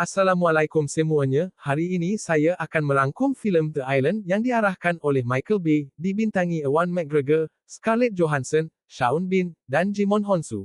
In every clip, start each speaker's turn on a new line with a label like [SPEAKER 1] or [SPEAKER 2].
[SPEAKER 1] Assalamualaikum semuanya, hari ini saya akan merangkum filem The Island yang diarahkan oleh Michael Bay, dibintangi Ewan McGregor, Scarlett Johansson, Shaun Bean, dan Jimon Honsu.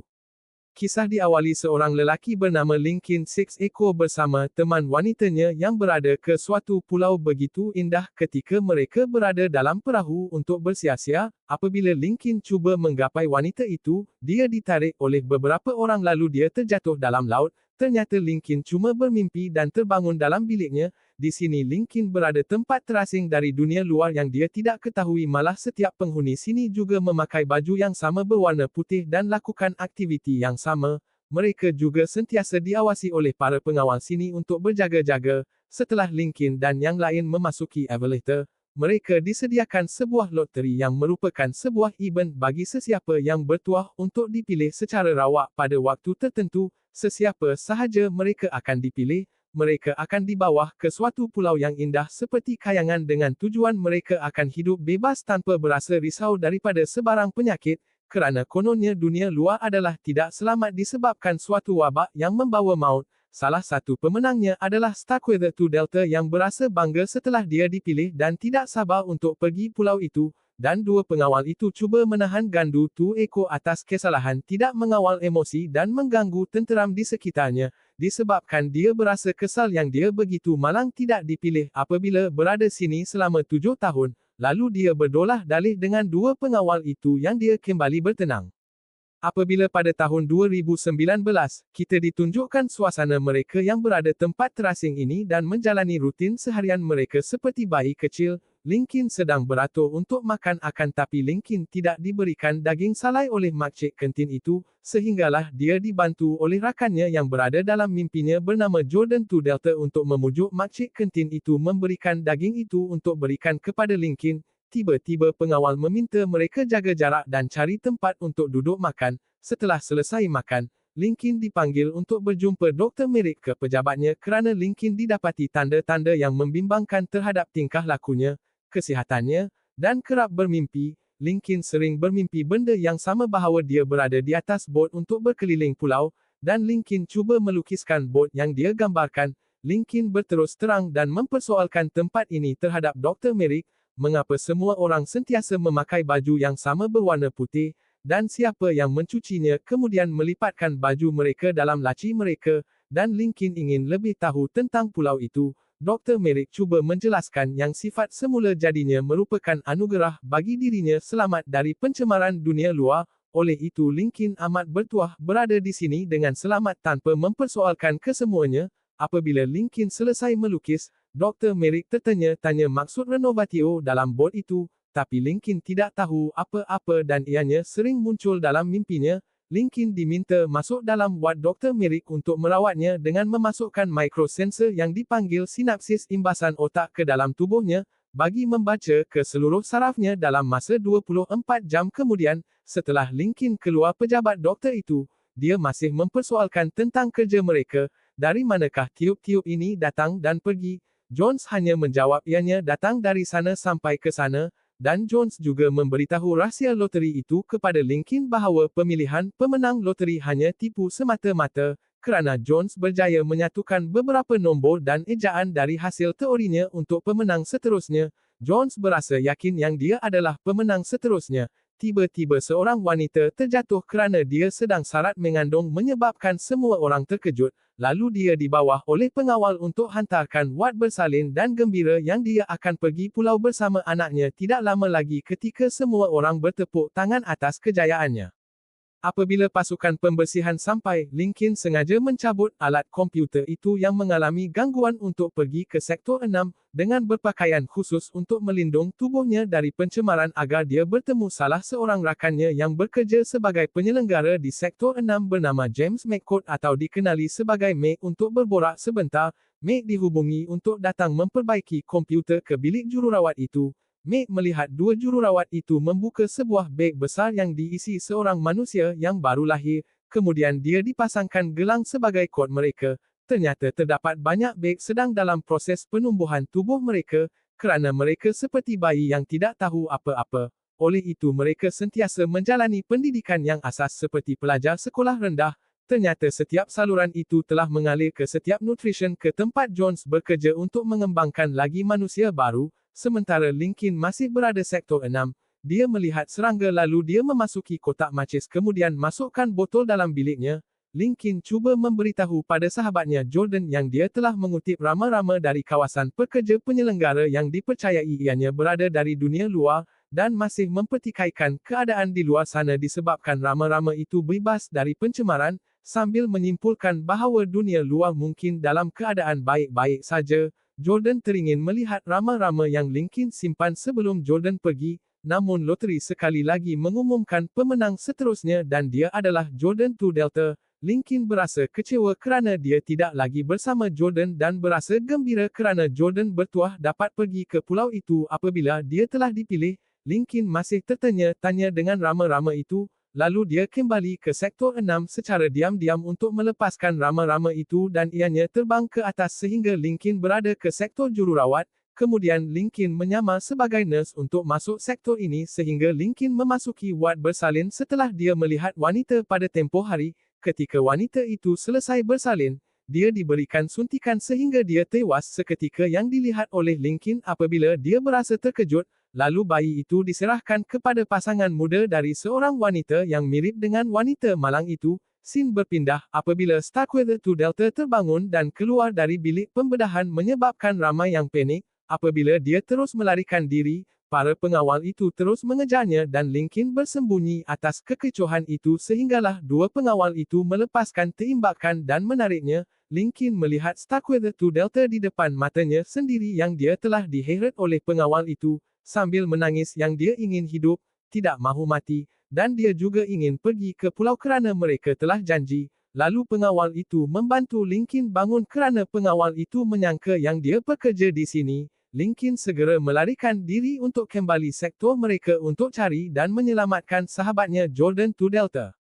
[SPEAKER 1] Kisah diawali seorang lelaki bernama Linkin Six Eko bersama teman wanitanya yang berada ke suatu pulau begitu indah ketika mereka berada dalam perahu untuk bersia-sia, apabila Linkin cuba menggapai wanita itu, dia ditarik oleh beberapa orang lalu dia terjatuh dalam laut, ternyata Linkin cuma bermimpi dan terbangun dalam biliknya, di sini Linkin berada tempat terasing dari dunia luar yang dia tidak ketahui malah setiap penghuni sini juga memakai baju yang sama berwarna putih dan lakukan aktiviti yang sama. Mereka juga sentiasa diawasi oleh para pengawal sini untuk berjaga-jaga. Setelah Linkin dan yang lain memasuki Everletter, mereka disediakan sebuah loteri yang merupakan sebuah event bagi sesiapa yang bertuah untuk dipilih secara rawak pada waktu tertentu. Sesiapa sahaja mereka akan dipilih, mereka akan dibawa ke suatu pulau yang indah seperti kayangan dengan tujuan mereka akan hidup bebas tanpa berasa risau daripada sebarang penyakit, kerana kononnya dunia luar adalah tidak selamat disebabkan suatu wabak yang membawa maut. Salah satu pemenangnya adalah Starkweather 2 Delta yang berasa bangga setelah dia dipilih dan tidak sabar untuk pergi pulau itu, dan dua pengawal itu cuba menahan gandu tu Eko atas kesalahan tidak mengawal emosi dan mengganggu tenteram di sekitarnya, disebabkan dia berasa kesal yang dia begitu malang tidak dipilih apabila berada sini selama tujuh tahun, lalu dia berdolah dalih dengan dua pengawal itu yang dia kembali bertenang. Apabila pada tahun 2019, kita ditunjukkan suasana mereka yang berada tempat terasing ini dan menjalani rutin seharian mereka seperti bayi kecil, Linkin sedang beratur untuk makan akan tapi Linkin tidak diberikan daging salai oleh makcik kantin itu, sehinggalah dia dibantu oleh rakannya yang berada dalam mimpinya bernama Jordan 2 Delta untuk memujuk makcik kantin itu memberikan daging itu untuk berikan kepada Linkin. Tiba-tiba pengawal meminta mereka jaga jarak dan cari tempat untuk duduk makan. Setelah selesai makan, Linkin dipanggil untuk berjumpa Dr. Merrick ke pejabatnya kerana Linkin didapati tanda-tanda yang membimbangkan terhadap tingkah lakunya, kesihatannya, dan kerap bermimpi, Linkin sering bermimpi benda yang sama bahawa dia berada di atas bot untuk berkeliling pulau, dan Linkin cuba melukiskan bot yang dia gambarkan. Linkin berterus terang dan mempersoalkan tempat ini terhadap Dr. Merrick, mengapa semua orang sentiasa memakai baju yang sama berwarna putih, dan siapa yang mencucinya kemudian melipatkan baju mereka dalam laci mereka, dan Linkin ingin lebih tahu tentang pulau itu, Dr. Merrick cuba menjelaskan yang sifat semula jadinya merupakan anugerah bagi dirinya selamat dari pencemaran dunia luar, oleh itu Linkin amat bertuah berada di sini dengan selamat tanpa mempersoalkan kesemuanya, apabila Linkin selesai melukis, Dr. Merrick tertanya-tanya maksud renovatio dalam bot itu, tapi Linkin tidak tahu apa-apa dan ianya sering muncul dalam mimpinya, Linkin diminta masuk dalam wad Dr. Merrick untuk merawatnya dengan memasukkan mikrosensor yang dipanggil sinapsis imbasan otak ke dalam tubuhnya, bagi membaca ke seluruh sarafnya dalam masa 24 jam kemudian, setelah Linkin keluar pejabat doktor itu, dia masih mempersoalkan tentang kerja mereka, dari manakah tiup-tiup ini datang dan pergi, Jones hanya menjawab ianya datang dari sana sampai ke sana, dan Jones juga memberitahu rahsia loteri itu kepada Linkin bahawa pemilihan pemenang loteri hanya tipu semata-mata, kerana Jones berjaya menyatukan beberapa nombor dan ejaan dari hasil teorinya untuk pemenang seterusnya. Jones berasa yakin yang dia adalah pemenang seterusnya. Tiba-tiba seorang wanita terjatuh kerana dia sedang sarat mengandung menyebabkan semua orang terkejut, lalu dia dibawa oleh pengawal untuk hantarkan wad bersalin dan gembira yang dia akan pergi pulau bersama anaknya tidak lama lagi ketika semua orang bertepuk tangan atas kejayaannya. Apabila pasukan pembersihan sampai, Linkin sengaja mencabut alat komputer itu yang mengalami gangguan untuk pergi ke Sektor 6, dengan berpakaian khusus untuk melindung tubuhnya dari pencemaran agar dia bertemu salah seorang rakannya yang bekerja sebagai penyelenggara di Sektor 6 bernama James McCord atau dikenali sebagai Mac untuk berborak sebentar, Mac dihubungi untuk datang memperbaiki komputer ke bilik jururawat itu, Meg melihat dua jururawat itu membuka sebuah beg besar yang diisi seorang manusia yang baru lahir, kemudian dia dipasangkan gelang sebagai kod mereka. Ternyata terdapat banyak beg sedang dalam proses penumbuhan tubuh mereka, kerana mereka seperti bayi yang tidak tahu apa-apa. Oleh itu mereka sentiasa menjalani pendidikan yang asas seperti pelajar sekolah rendah, Ternyata setiap saluran itu telah mengalir ke setiap nutrition ke tempat Jones bekerja untuk mengembangkan lagi manusia baru, sementara Lincoln masih berada sektor 6. Dia melihat serangga lalu dia memasuki kotak macis kemudian masukkan botol dalam biliknya. Lincoln cuba memberitahu pada sahabatnya Jordan yang dia telah mengutip rama-rama dari kawasan pekerja penyelenggara yang dipercayai ianya berada dari dunia luar, dan masih mempertikaikan keadaan di luar sana disebabkan rama-rama itu bebas dari pencemaran, Sambil menyimpulkan bahawa dunia luar mungkin dalam keadaan baik-baik saja, Jordan teringin melihat rama-rama yang Lincoln simpan sebelum Jordan pergi, namun loteri sekali lagi mengumumkan pemenang seterusnya dan dia adalah Jordan 2 Delta. Lincoln berasa kecewa kerana dia tidak lagi bersama Jordan dan berasa gembira kerana Jordan bertuah dapat pergi ke pulau itu apabila dia telah dipilih. Lincoln masih tertanya-tanya dengan rama-rama itu, Lalu dia kembali ke sektor 6 secara diam-diam untuk melepaskan rama-rama itu dan ianya terbang ke atas sehingga Lincoln berada ke sektor jururawat, kemudian Lincoln menyamar sebagai nurse untuk masuk sektor ini sehingga Lincoln memasuki wad bersalin setelah dia melihat wanita pada tempoh hari, ketika wanita itu selesai bersalin, dia diberikan suntikan sehingga dia tewas seketika yang dilihat oleh Lincoln apabila dia berasa terkejut, lalu bayi itu diserahkan kepada pasangan muda dari seorang wanita yang mirip dengan wanita malang itu. Sin berpindah apabila Starkweather 2 Delta terbangun dan keluar dari bilik pembedahan menyebabkan ramai yang panik. Apabila dia terus melarikan diri, para pengawal itu terus mengejarnya dan Lincoln bersembunyi atas kekecohan itu sehinggalah dua pengawal itu melepaskan teimbakan dan menariknya. Lincoln melihat Starkweather 2 Delta di depan matanya sendiri yang dia telah diheret oleh pengawal itu, sambil menangis yang dia ingin hidup, tidak mahu mati, dan dia juga ingin pergi ke pulau kerana mereka telah janji. Lalu pengawal itu membantu Lincoln bangun kerana pengawal itu menyangka yang dia bekerja di sini. Lincoln segera melarikan diri untuk kembali sektor mereka untuk cari dan menyelamatkan sahabatnya Jordan 2 Delta.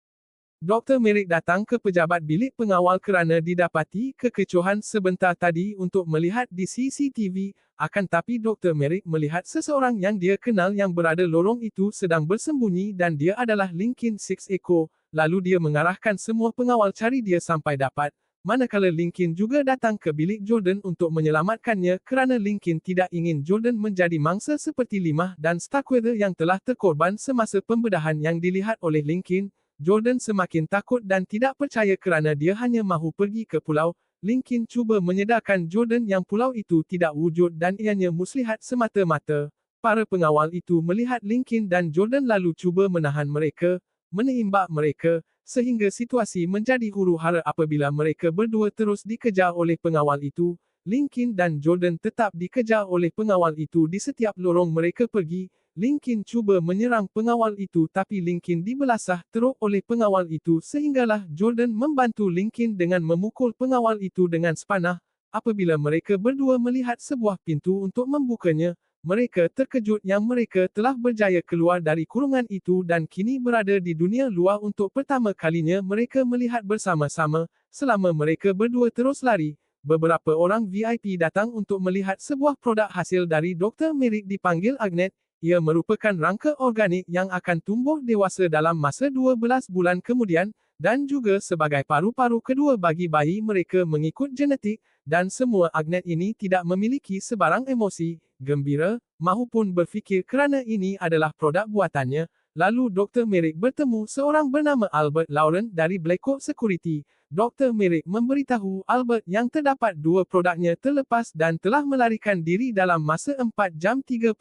[SPEAKER 1] Dr. Merrick datang ke pejabat bilik pengawal kerana didapati kekecohan sebentar tadi untuk melihat di CCTV, akan tapi Dr. Merrick melihat seseorang yang dia kenal yang berada lorong itu sedang bersembunyi dan dia adalah Lincoln Six Echo, lalu dia mengarahkan semua pengawal cari dia sampai dapat, manakala Lincoln juga datang ke bilik Jordan untuk menyelamatkannya kerana Lincoln tidak ingin Jordan menjadi mangsa seperti Limah dan Starkweather yang telah terkorban semasa pembedahan yang dilihat oleh Lincoln, Jordan semakin takut dan tidak percaya kerana dia hanya mahu pergi ke pulau. Lincoln cuba menyedarkan Jordan yang pulau itu tidak wujud dan ianya muslihat semata-mata. Para pengawal itu melihat Lincoln dan Jordan lalu cuba menahan mereka, meneimbak mereka, sehingga situasi menjadi huru-hara apabila mereka berdua terus dikejar oleh pengawal itu. Lincoln dan Jordan tetap dikejar oleh pengawal itu di setiap lorong mereka pergi, Lincoln cuba menyerang pengawal itu tapi Lincoln dibelasah teruk oleh pengawal itu sehinggalah Jordan membantu Lincoln dengan memukul pengawal itu dengan sepanah. Apabila mereka berdua melihat sebuah pintu untuk membukanya, mereka terkejut yang mereka telah berjaya keluar dari kurungan itu dan kini berada di dunia luar untuk pertama kalinya mereka melihat bersama-sama, selama mereka berdua terus lari. Beberapa orang VIP datang untuk melihat sebuah produk hasil dari Dr. Merrick dipanggil Agnet, ia merupakan rangka organik yang akan tumbuh dewasa dalam masa 12 bulan kemudian, dan juga sebagai paru-paru kedua bagi bayi mereka mengikut genetik, dan semua agnet ini tidak memiliki sebarang emosi, gembira, mahupun berfikir kerana ini adalah produk buatannya, Lalu Dr. Merrick bertemu seorang bernama Albert Lauren dari Blackhawk Security. Dr. Merrick memberitahu Albert yang terdapat dua produknya terlepas dan telah melarikan diri dalam masa 4 jam 36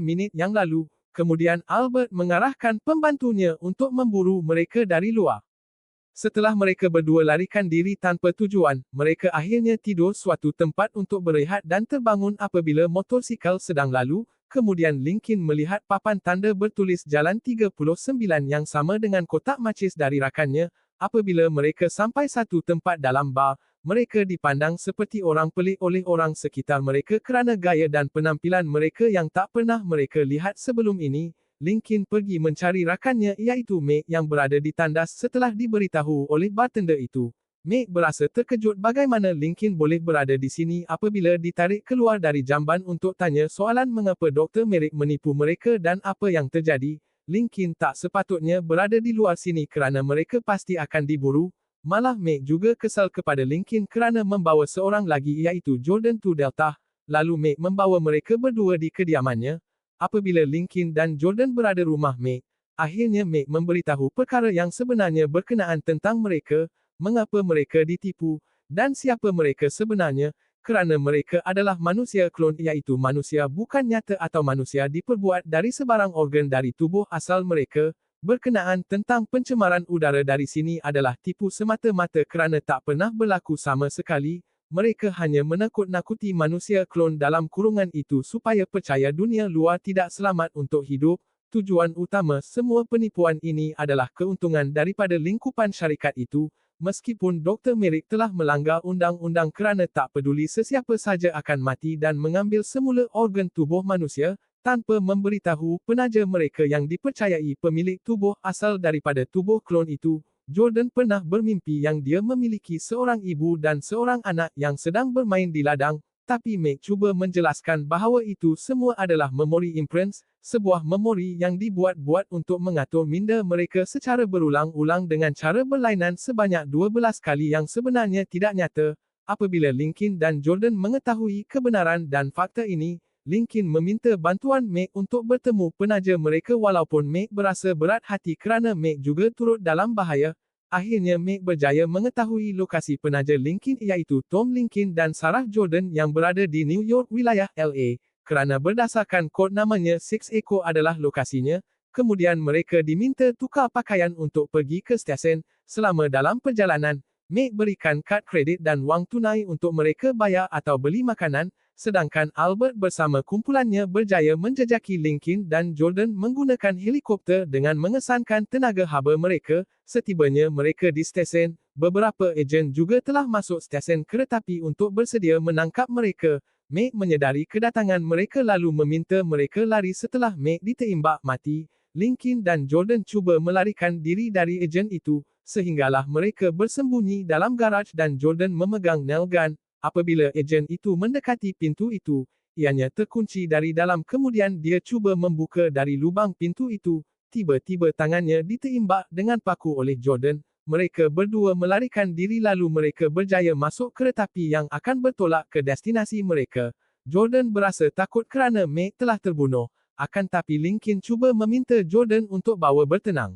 [SPEAKER 1] minit yang lalu. Kemudian Albert mengarahkan pembantunya untuk memburu mereka dari luar. Setelah mereka berdua larikan diri tanpa tujuan, mereka akhirnya tidur suatu tempat untuk berehat dan terbangun apabila motosikal sedang lalu, Kemudian Lincoln melihat papan tanda bertulis Jalan 39 yang sama dengan kotak macis dari rakannya. Apabila mereka sampai satu tempat dalam bar, mereka dipandang seperti orang pelik oleh orang sekitar mereka kerana gaya dan penampilan mereka yang tak pernah mereka lihat sebelum ini. Lincoln pergi mencari rakannya iaitu May yang berada di tandas setelah diberitahu oleh bartender itu. Meg berasa terkejut bagaimana Lincoln boleh berada di sini apabila ditarik keluar dari jamban untuk tanya soalan mengapa Dr. Merrick menipu mereka dan apa yang terjadi. Lincoln tak sepatutnya berada di luar sini kerana mereka pasti akan diburu. Malah Meg juga kesal kepada Lincoln kerana membawa seorang lagi iaitu Jordan to Delta, lalu Meg membawa mereka berdua di kediamannya. Apabila Lincoln dan Jordan berada rumah Meg, akhirnya Meg memberitahu perkara yang sebenarnya berkenaan tentang mereka, mengapa mereka ditipu, dan siapa mereka sebenarnya, kerana mereka adalah manusia klon iaitu manusia bukan nyata atau manusia diperbuat dari sebarang organ dari tubuh asal mereka, Berkenaan tentang pencemaran udara dari sini adalah tipu semata-mata kerana tak pernah berlaku sama sekali, mereka hanya menakut-nakuti manusia klon dalam kurungan itu supaya percaya dunia luar tidak selamat untuk hidup. Tujuan utama semua penipuan ini adalah keuntungan daripada lingkupan syarikat itu, meskipun Dr. Merrick telah melanggar undang-undang kerana tak peduli sesiapa saja akan mati dan mengambil semula organ tubuh manusia, tanpa memberitahu penaja mereka yang dipercayai pemilik tubuh asal daripada tubuh klon itu, Jordan pernah bermimpi yang dia memiliki seorang ibu dan seorang anak yang sedang bermain di ladang, tapi Meg cuba menjelaskan bahawa itu semua adalah memori imprints, sebuah memori yang dibuat-buat untuk mengatur minda mereka secara berulang-ulang dengan cara berlainan sebanyak 12 kali yang sebenarnya tidak nyata. Apabila Lincoln dan Jordan mengetahui kebenaran dan fakta ini, Lincoln meminta bantuan Meg untuk bertemu penaja mereka walaupun Meg berasa berat hati kerana Meg juga turut dalam bahaya. Akhirnya Meg berjaya mengetahui lokasi penaja Lincoln iaitu Tom Lincoln dan Sarah Jordan yang berada di New York wilayah LA. Kerana berdasarkan kod namanya Six Echo adalah lokasinya, kemudian mereka diminta tukar pakaian untuk pergi ke stesen. Selama dalam perjalanan, Meg berikan kad kredit dan wang tunai untuk mereka bayar atau beli makanan, sedangkan Albert bersama kumpulannya berjaya menjejaki Lincoln dan Jordan menggunakan helikopter dengan mengesankan tenaga haba mereka, setibanya mereka di stesen, beberapa ejen juga telah masuk stesen keretapi untuk bersedia menangkap mereka. Meg menyedari kedatangan mereka lalu meminta mereka lari setelah Meg ditembak mati. Lincoln dan Jordan cuba melarikan diri dari ejen itu, sehinggalah mereka bersembunyi dalam garaj dan Jordan memegang nail gun, Apabila ejen itu mendekati pintu itu, ianya terkunci dari dalam. Kemudian dia cuba membuka dari lubang pintu itu, tiba-tiba tangannya diteimbak dengan paku oleh Jordan, mereka berdua melarikan diri lalu mereka berjaya masuk keretapi yang akan bertolak ke destinasi mereka. Jordan berasa takut kerana Meg telah terbunuh, akan tapi Lincoln cuba meminta Jordan untuk bawa bertenang.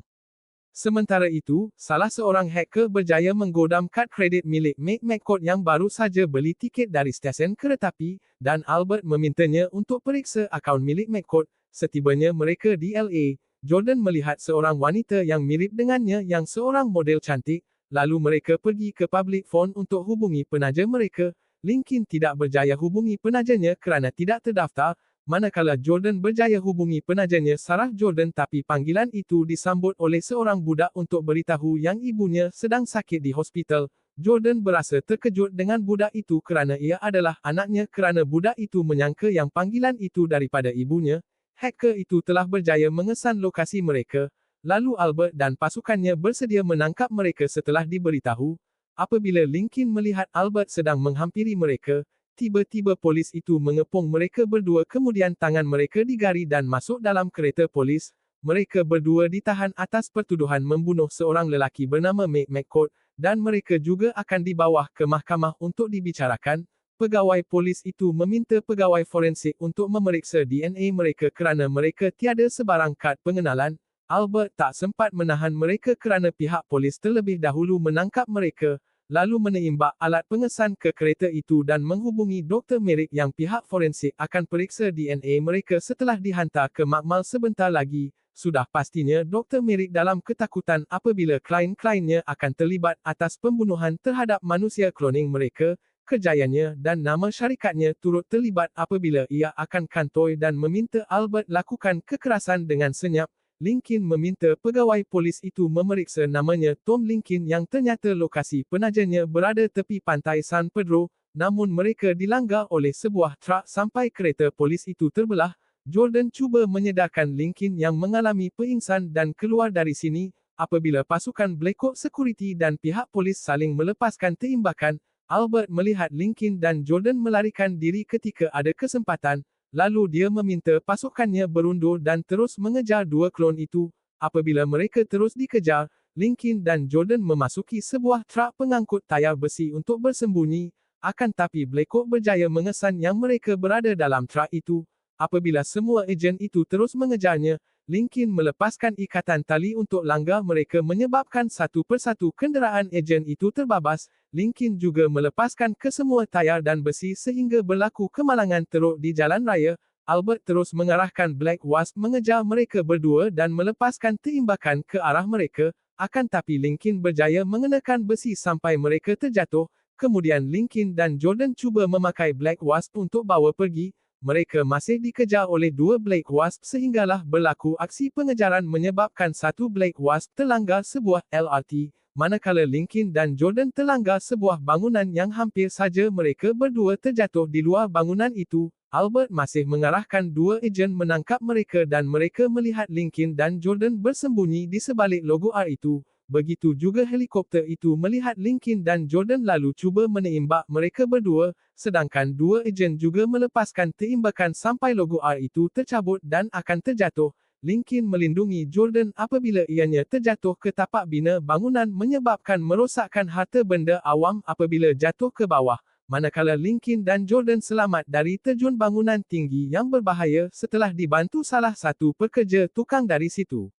[SPEAKER 1] Sementara itu, salah seorang hacker berjaya menggodam kad kredit milik Meg McCord yang baru saja beli tiket dari stesen keretapi, dan Albert memintanya untuk periksa akaun milik McCord. Setibanya mereka di LA, Jordan melihat seorang wanita yang mirip dengannya yang seorang model cantik, lalu mereka pergi ke public phone untuk hubungi penaja mereka. Lincoln tidak berjaya hubungi penajanya kerana tidak terdaftar, Manakala Jordan berjaya hubungi penajanya Sarah Jordan tapi panggilan itu disambut oleh seorang budak untuk beritahu yang ibunya sedang sakit di hospital, Jordan berasa terkejut dengan budak itu kerana ia adalah anaknya kerana budak itu menyangka yang panggilan itu daripada ibunya. Hacker itu telah berjaya mengesan lokasi mereka, lalu Albert dan pasukannya bersedia menangkap mereka setelah diberitahu. Apabila Lincoln melihat Albert sedang menghampiri mereka, Tiba-tiba polis itu mengepung mereka berdua kemudian tangan mereka digari dan masuk dalam kereta polis. Mereka berdua ditahan atas pertuduhan membunuh seorang lelaki bernama Mick McCord, dan mereka juga akan dibawa ke mahkamah untuk dibicarakan. Pegawai polis itu meminta pegawai forensik untuk memeriksa DNA mereka kerana mereka tiada sebarang kad pengenalan. Albert tak sempat menahan mereka kerana pihak polis terlebih dahulu menangkap mereka lalu meneimbak alat pengesan ke kereta itu dan menghubungi Dr. Merrick yang pihak forensik akan periksa DNA mereka setelah dihantar ke makmal sebentar lagi. Sudah pastinya Dr. Merrick dalam ketakutan apabila klien-kliennya akan terlibat atas pembunuhan terhadap manusia kloning mereka, kejayanya dan nama syarikatnya turut terlibat apabila ia akan kantoi dan meminta Albert lakukan kekerasan dengan senyap, Lincoln meminta pegawai polis itu memeriksa namanya Tom Lincoln yang ternyata lokasi penajanya berada tepi pantai San Pedro, namun mereka dilanggar oleh sebuah truk sampai kereta polis itu terbelah. Jordan cuba menyedarkan Lincoln yang mengalami pingsan dan keluar dari sini, apabila pasukan Blackhawk Security dan pihak polis saling melepaskan teimbakan, Albert melihat Lincoln dan Jordan melarikan diri ketika ada kesempatan, Lalu dia meminta pasukannya berundur dan terus mengejar dua klon itu. Apabila mereka terus dikejar, Lincoln dan Jordan memasuki sebuah trak pengangkut tayar besi untuk bersembunyi, akan tapi Blackhawk berjaya mengesan yang mereka berada dalam trak itu. Apabila semua ejen itu terus mengejarnya, Lincoln melepaskan ikatan tali untuk langgar mereka menyebabkan satu persatu kenderaan ejen itu terbabas. Lincoln juga melepaskan kesemua tayar dan besi sehingga berlaku kemalangan teruk di jalan raya. Albert terus mengarahkan Black Wasp mengejar mereka berdua dan melepaskan teimbakan ke arah mereka, akan tapi Lincoln berjaya mengenakan besi sampai mereka terjatuh, kemudian Lincoln dan Jordan cuba memakai Black Wasp untuk bawa pergi, mereka masih dikejar oleh dua Black Wasp sehinggalah berlaku aksi pengejaran menyebabkan satu Black Wasp terlanggar sebuah LRT, manakala Lincoln dan Jordan terlanggar sebuah bangunan yang hampir saja mereka berdua terjatuh di luar bangunan itu, Albert masih mengarahkan dua ejen menangkap mereka dan mereka melihat Lincoln dan Jordan bersembunyi di sebalik logo R itu. Begitu juga helikopter itu melihat Lincoln dan Jordan lalu cuba meneimbak mereka berdua, sedangkan dua ejen juga melepaskan teimbakan sampai logo R itu tercabut dan akan terjatuh. Lincoln melindungi Jordan apabila ianya terjatuh ke tapak bina bangunan menyebabkan merosakkan harta benda awam apabila jatuh ke bawah manakala Lincoln dan Jordan selamat dari terjun bangunan tinggi yang berbahaya setelah dibantu salah satu pekerja tukang dari situ.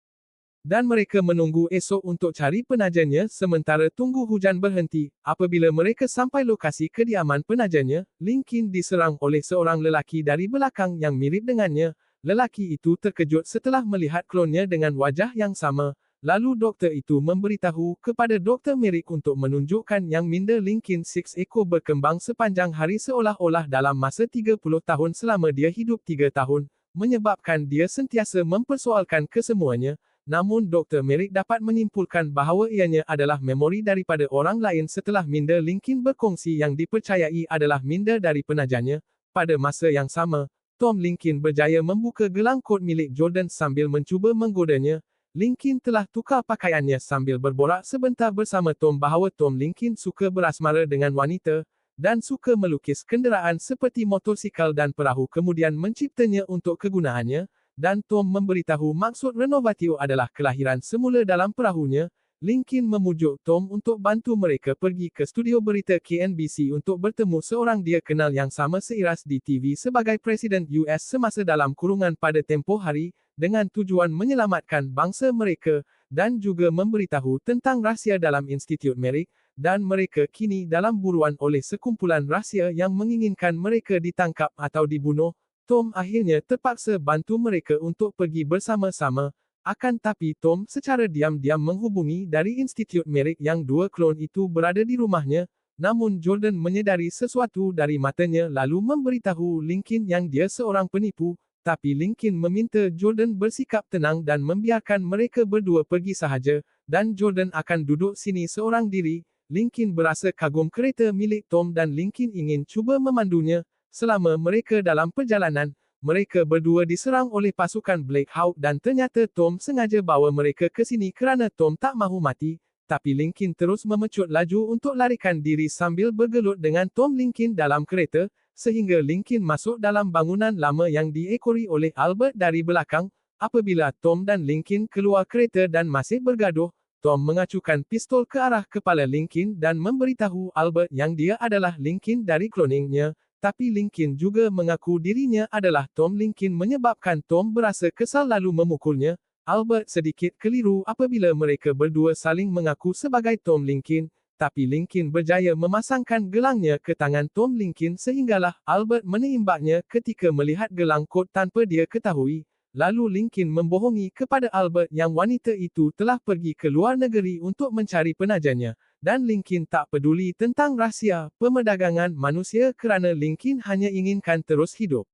[SPEAKER 1] Dan mereka menunggu esok untuk cari penajannya sementara tunggu hujan berhenti. Apabila mereka sampai lokasi kediaman penajannya, Lincoln diserang oleh seorang lelaki dari belakang yang mirip dengannya. Lelaki itu terkejut setelah melihat klonnya dengan wajah yang sama, Lalu doktor itu memberitahu kepada Dr. Merrick untuk menunjukkan yang minda Lincoln Six ekor berkembang sepanjang hari seolah-olah dalam masa 30 tahun selama dia hidup 3 tahun, menyebabkan dia sentiasa mempersoalkan kesemuanya, namun Dr. Merrick dapat menyimpulkan bahawa ianya adalah memori daripada orang lain setelah minda Lincoln berkongsi yang dipercayai adalah minda dari penajannya. Pada masa yang sama, Tom Lincoln berjaya membuka gelang kod milik Jordan sambil mencuba menggodanya, Lincoln telah tukar pakaiannya sambil berborak sebentar bersama Tom bahawa Tom Lincoln suka berasmara dengan wanita, dan suka melukis kenderaan seperti motosikal dan perahu kemudian menciptanya untuk kegunaannya, dan Tom memberitahu maksud renovatio adalah kelahiran semula dalam perahunya, Lincoln memujuk Tom untuk bantu mereka pergi ke studio berita KNBC untuk bertemu seorang dia kenal yang sama seiras di TV sebagai Presiden US semasa dalam kurungan pada tempoh hari, dengan tujuan menyelamatkan bangsa mereka, dan juga memberitahu tentang rahsia dalam Institut Merrick, dan mereka kini dalam buruan oleh sekumpulan rahsia yang menginginkan mereka ditangkap atau dibunuh. Tom akhirnya terpaksa bantu mereka untuk pergi bersama-sama, akan tapi Tom secara diam-diam menghubungi dari Institut Merrick yang dua klon itu berada di rumahnya, namun Jordan menyedari sesuatu dari matanya lalu memberitahu Lincoln yang dia seorang penipu, tapi Lincoln meminta Jordan bersikap tenang dan membiarkan mereka berdua pergi sahaja, dan Jordan akan duduk sini seorang diri. Lincoln berasa kagum kereta milik Tom dan Lincoln ingin cuba memandunya. Selama mereka dalam perjalanan, mereka berdua diserang oleh pasukan Black Hawk dan ternyata Tom sengaja bawa mereka ke sini kerana Tom tak mahu mati. Tapi Lincoln terus memecut laju untuk larikan diri sambil bergelut dengan Tom Lincoln dalam kereta, sehingga Lincoln masuk dalam bangunan lama yang diekori oleh Albert dari belakang, apabila Tom dan Lincoln keluar kereta dan masih bergaduh, Tom mengacukan pistol ke arah kepala Lincoln dan memberitahu Albert yang dia adalah Lincoln dari cloningnya, tapi Lincoln juga mengaku dirinya adalah Tom Lincoln menyebabkan Tom berasa kesal lalu memukulnya, Albert sedikit keliru apabila mereka berdua saling mengaku sebagai Tom Lincoln, tapi Lincoln berjaya memasangkan gelangnya ke tangan Tom Lincoln sehinggalah Albert meneimbaknya ketika melihat gelang kod tanpa dia ketahui. Lalu Lincoln membohongi kepada Albert yang wanita itu telah pergi ke luar negeri untuk mencari penajannya, dan Lincoln tak peduli tentang rahsia pemerdagangan manusia kerana Lincoln hanya inginkan terus hidup.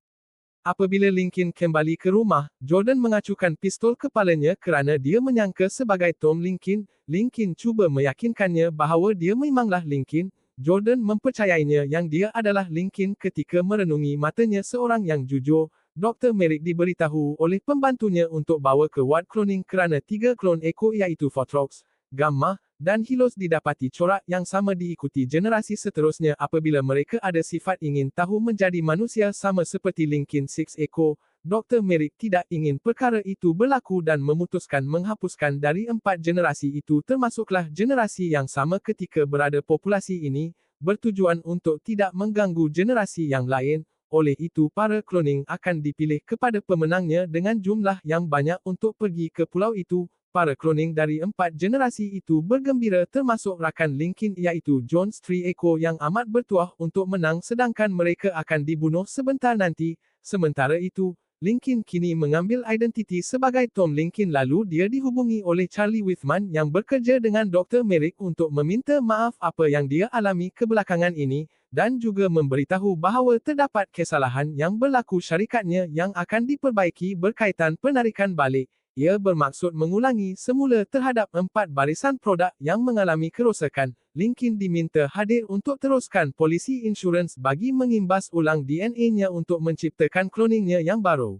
[SPEAKER 1] Apabila Lincoln kembali ke rumah, Jordan mengacukan pistol kepalanya kerana dia menyangka sebagai Tom Lincoln. Lincoln cuba meyakinkannya bahawa dia memanglah Lincoln. Jordan mempercayainya yang dia adalah Lincoln ketika merenungi matanya seorang yang jujur. Dr. Merrick diberitahu oleh pembantunya untuk bawa ke ward cloning kerana tiga klon ekor iaitu Fortrox, Gamma, dan Hilos didapati corak yang sama diikuti generasi seterusnya apabila mereka ada sifat ingin tahu menjadi manusia sama seperti Lincoln Six Echo, Dr. Merrick tidak ingin perkara itu berlaku dan memutuskan menghapuskan dari empat generasi itu termasuklah generasi yang sama ketika berada populasi ini, bertujuan untuk tidak mengganggu generasi yang lain, oleh itu para cloning akan dipilih kepada pemenangnya dengan jumlah yang banyak untuk pergi ke pulau itu, Para cloning dari empat generasi itu bergembira termasuk rakan Linkin iaitu John Strieko yang amat bertuah untuk menang sedangkan mereka akan dibunuh sebentar nanti. Sementara itu, Linkin kini mengambil identiti sebagai Tom Linkin lalu dia dihubungi oleh Charlie Whitman yang bekerja dengan Dr. Merrick untuk meminta maaf apa yang dia alami kebelakangan ini, dan juga memberitahu bahawa terdapat kesalahan yang berlaku syarikatnya yang akan diperbaiki berkaitan penarikan balik. Ia bermaksud mengulangi semula terhadap empat barisan produk yang mengalami kerosakan. Linkin diminta hadir untuk teruskan polisi insurans bagi mengimbas ulang DNA-nya untuk menciptakan kloningnya yang baru.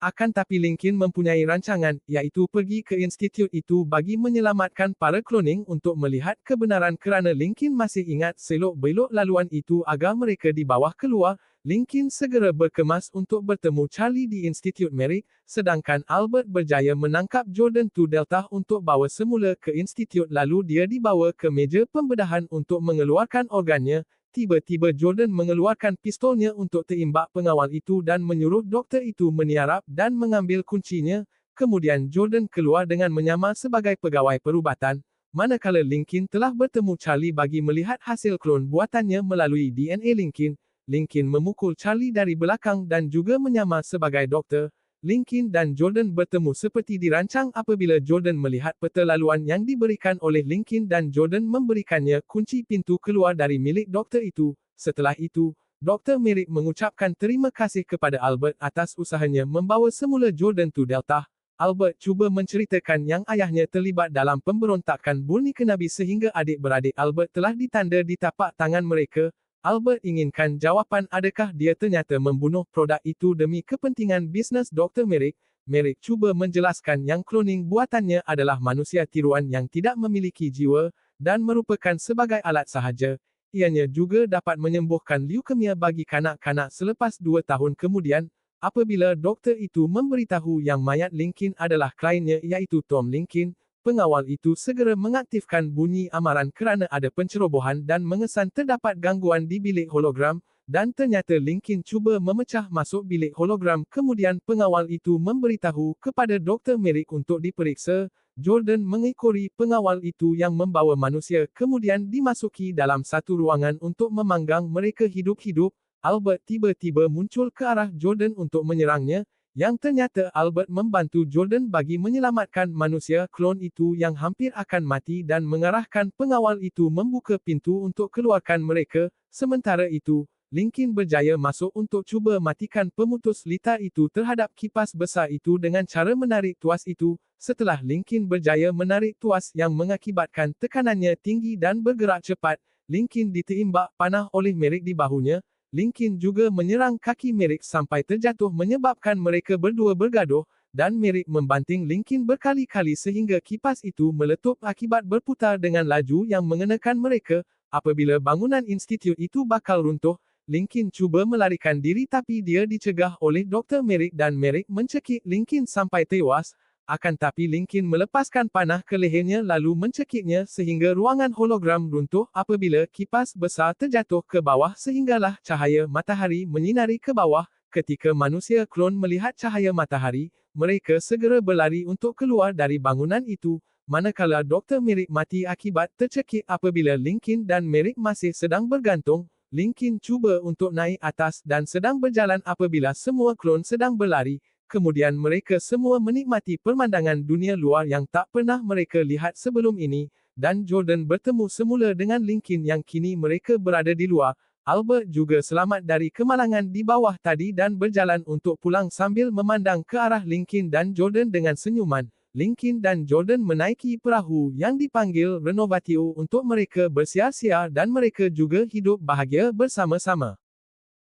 [SPEAKER 1] Akan tapi Linkin mempunyai rancangan, iaitu pergi ke institut itu bagi menyelamatkan para cloning untuk melihat kebenaran kerana Linkin masih ingat selok-belok laluan itu agar mereka di bawah keluar, Linkin segera berkemas untuk bertemu Charlie di Institut Merrick, sedangkan Albert berjaya menangkap Jordan 2 Delta untuk bawa semula ke institut lalu dia dibawa ke meja pembedahan untuk mengeluarkan organnya, Tiba-tiba Jordan mengeluarkan pistolnya untuk teimbak pengawal itu dan menyuruh doktor itu meniarap dan mengambil kuncinya. Kemudian Jordan keluar dengan menyamar sebagai pegawai perubatan. Manakala Linkin telah bertemu Charlie bagi melihat hasil klon buatannya melalui DNA Linkin, Linkin memukul Charlie dari belakang dan juga menyamar sebagai doktor. Linkin dan Jordan bertemu seperti dirancang apabila Jordan melihat peta laluan yang diberikan oleh Linkin dan Jordan memberikannya kunci pintu keluar dari milik doktor itu. Setelah itu, Dr. Merrick mengucapkan terima kasih kepada Albert atas usahanya membawa semula Jordan to Delta. Albert cuba menceritakan yang ayahnya terlibat dalam pemberontakan Burni Kenabi sehingga adik-beradik Albert telah ditanda di tapak tangan mereka, Albert inginkan jawapan adakah dia ternyata membunuh produk itu demi kepentingan bisnes Dr. Merrick. Merrick cuba menjelaskan yang kloning buatannya adalah manusia tiruan yang tidak memiliki jiwa, dan merupakan sebagai alat sahaja. Ianya juga dapat menyembuhkan leukemia bagi kanak-kanak selepas dua tahun kemudian, apabila doktor itu memberitahu yang mayat Linkin adalah kliennya iaitu Tom Linkin, Pengawal itu segera mengaktifkan bunyi amaran kerana ada pencerobohan dan mengesan terdapat gangguan di bilik hologram, dan ternyata Linkin cuba memecah masuk bilik hologram. Kemudian pengawal itu memberitahu kepada Dr. Merrick untuk diperiksa, Jordan mengikori pengawal itu yang membawa manusia kemudian dimasuki dalam satu ruangan untuk memanggang mereka hidup-hidup, Albert tiba-tiba muncul ke arah Jordan untuk menyerangnya, yang ternyata Albert membantu Jordan bagi menyelamatkan manusia klon itu yang hampir akan mati dan mengarahkan pengawal itu membuka pintu untuk keluarkan mereka, sementara itu, Linkin berjaya masuk untuk cuba matikan pemutus litar itu terhadap kipas besar itu dengan cara menarik tuas itu, setelah Linkin berjaya menarik tuas yang mengakibatkan tekanannya tinggi dan bergerak cepat, Linkin diteimbak panah oleh Merrick di bahunya, Linkin juga menyerang kaki Merrick sampai terjatuh menyebabkan mereka berdua bergaduh, dan Merrick membanting Linkin berkali-kali sehingga kipas itu meletup akibat berputar dengan laju yang mengenakan mereka, apabila bangunan institut itu bakal runtuh, Linkin cuba melarikan diri tapi dia dicegah oleh Dr. Merrick dan Merrick mencekik Linkin sampai tewas, akan tapi Linkin melepaskan panah ke lehernya lalu mencekiknya sehingga ruangan hologram runtuh apabila kipas besar terjatuh ke bawah sehinggalah cahaya matahari menyinari ke bawah. Ketika manusia klon melihat cahaya matahari, mereka segera berlari untuk keluar dari bangunan itu, manakala Dr. Merrick mati akibat tercekik apabila Linkin dan Merrick masih sedang bergantung, Linkin cuba untuk naik atas dan sedang berjalan apabila semua klon sedang berlari, kemudian mereka semua menikmati pemandangan dunia luar yang tak pernah mereka lihat sebelum ini, dan Jordan bertemu semula dengan Linkin yang kini mereka berada di luar. Albert juga selamat dari kemalangan di bawah tadi dan berjalan untuk pulang sambil memandang ke arah Linkin dan Jordan dengan senyuman. Linkin dan Jordan menaiki perahu yang dipanggil Renovatio untuk mereka bersiar-siar dan mereka juga hidup bahagia bersama-sama.